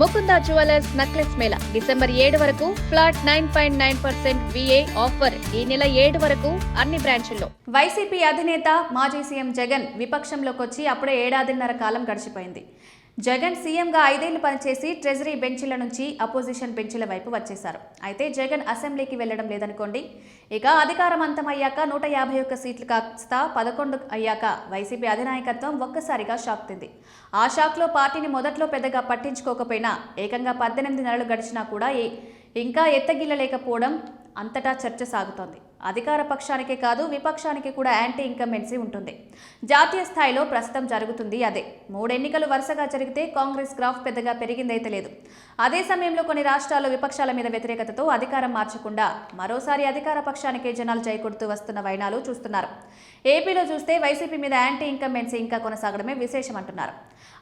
Mukunda jewellers necklace మేళా. December ఏడు వరకు flat nine point nine percent VA offer ఈ నెల ఏడు వరకు అన్ని బ్రాంచుల్లో. వైసీపీ అధినేత మాజీ సీఎం జగన్ విపక్షంలోకి వచ్చి అప్పుడే ఏడాదిన్నర కాలం గడిచిపోయింది. జగన్ సీఎంగా ఐదేళ్ళు పనిచేసి ట్రెజరీ బెంచ్ల నుంచి అపోజిషన్ బెంచ్ల వైపు వచ్చేశారు. అయితే జగన్ అసెంబ్లీకి వెళ్ళడం లేదనుకోండి. ఇక అధికారం అంతమయ్యాక నూట యాభై ఒక్క సీట్లు కాస్త పదకొండు అయ్యాక వైసీపీ అధినాయకత్వం ఒక్కసారిగా షాక్ తింది. ఆ షాక్లో పార్టీని మొదట్లో పెద్దగా పట్టించుకోకపోయినా ఏకంగా పద్దెనిమిది నెలలు గడిచినా కూడా ఏ- ఇంకా ఎత్తగిల్లలేకపోవడం అంతటా చర్చ సాగుతోంది. అధికార పక్షానికే కాదు విపక్షానికి కూడా యాంటీ ఇన్కంబెన్సీ ఉంటుంది. జాతీయ స్థాయిలో ప్రస్తుతం జరుగుతుంది అదే. మూడెన్నికలు వరుసగా జరిగితే కాంగ్రెస్ గ్రాఫ్ పెద్దగా పెరిగిందైతే లేదు. అదే సమయంలో కొన్ని రాష్ట్రాల్లో విపక్షాల మీద వ్యతిరేకతతో అధికారం మార్చకుండా మరోసారి అధికార పక్షానికే జనాలు జైకొడుతూ వస్తున్న వైనాలు చూస్తున్నారు. ఏపీలో చూస్తే వైసీపీ మీద యాంటీ ఇన్కంబెన్సీ ఇంకా కొనసాగడమే విశేషం అంటున్నారు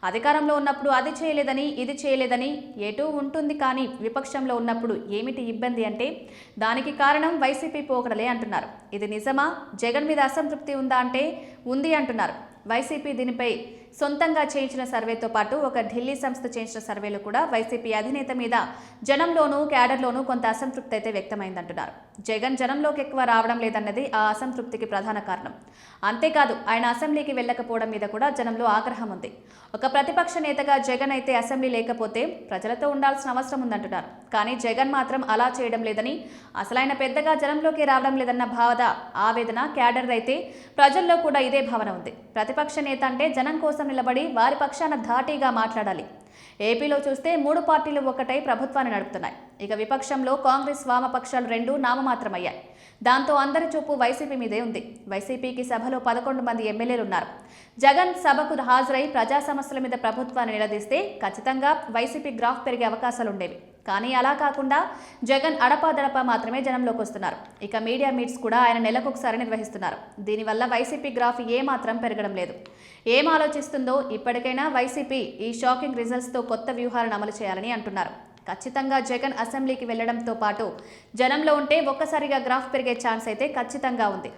అధికారంలో ఉన్నప్పుడు అది చేయలేదని ఇది చేయలేదని ఎటూ ఉంటుంది కానీ విపక్షంలో ఉన్నప్పుడు ఏమిటి ఇబ్బంది అంటే దానికి కారణం వైసీపీ పోకడలే అంటున్నారు. ఇది నిజమా? జగన్ మీద అసంతృప్తి ఉందా అంటే ఉంది అంటున్నారు. వైసీపీ దీనిపై సొంతంగా చేయించిన సర్వేతో పాటు ఒక ఢిల్లీ సంస్థ చేయించిన సర్వేలో కూడా వైసీపీ అధినేత మీద జనంలోనూ క్యాడర్లోనూ కొంత అసంతృప్తి అయితే వ్యక్తమైందంటున్నారు. జగన్ జనంలోకి ఎక్కువ రావడం లేదన్నది ఆ అసంతృప్తికి ప్రధాన కారణం. అంతేకాదు ఆయన అసెంబ్లీకి వెళ్ళకపోవడం మీద కూడా జనంలో ఆగ్రహం ఉంది. ఒక ప్రతిపక్ష నేతగా జగన్ అయితే అసెంబ్లీ లేకపోతే ప్రజలతో ఉండాల్సిన అవసరం ఉందంటున్నారు. కానీ జగన్ మాత్రం అలా చేయడం లేదని అసలు ఆయన పెద్దగా జనంలోకి రావడం లేదన్న బాధ ఆవేదన క్యాడర్ అయితే ప్రజల్లో కూడా ఇదే భావన ఉంది. ప్రతిపక్ష నేత అంటే జనం కోసం నిలబడి వారి పక్షాన ధాటీగా మాట్లాడాలి. ఏపీలో చూస్తే మూడు పార్టీలు ఒక్కటై ప్రభుత్వాన్ని నడుపుతున్నాయి. ఇక విపక్షంలో కాంగ్రెస్ వామపక్షాలు రెండు నామమాత్రమయ్యాయి. దాంతో అందరి చూపు వైసీపీ మీదే ఉంది. వైసీపీకి సభలో పదకొండు మంది ఎమ్మెల్యేలు ఉన్నారు. జగన్ సభకు హాజరై ప్రజా సమస్యల మీద ప్రభుత్వాన్ని నిలదీస్తే ఖచ్చితంగా వైసీపీ గ్రాఫ్ పెరిగే అవకాశాలుండేవి. కానీ అలా కాకుండా జగన్ అడపాదడపా మాత్రమే జనంలోకి వస్తున్నారు. ఇక మీడియా మీట్స్ కూడా ఆయన నెలకొకసారి నిర్వహిస్తున్నారు. దీనివల్ల వైసీపీ గ్రాఫ్ ఏమాత్రం పెరగడం లేదు. ఏం ఆలోచిస్తుందో ఇప్పటికైనా వైసీపీ ఈ షాకింగ్ రిజల్ట్స్తో కొత్త వ్యూహాలను అమలు చేయాలని అంటున్నారు. ఖచ్చితంగా జగన్ అసెంబ్లీకి వెళ్ళడంతో పాటు జనంలో ఉంటే ఒక్కసారిగా గ్రాఫ్ పెరిగే ఛాన్స్ అయితే ఖచ్చితంగా ఉంది.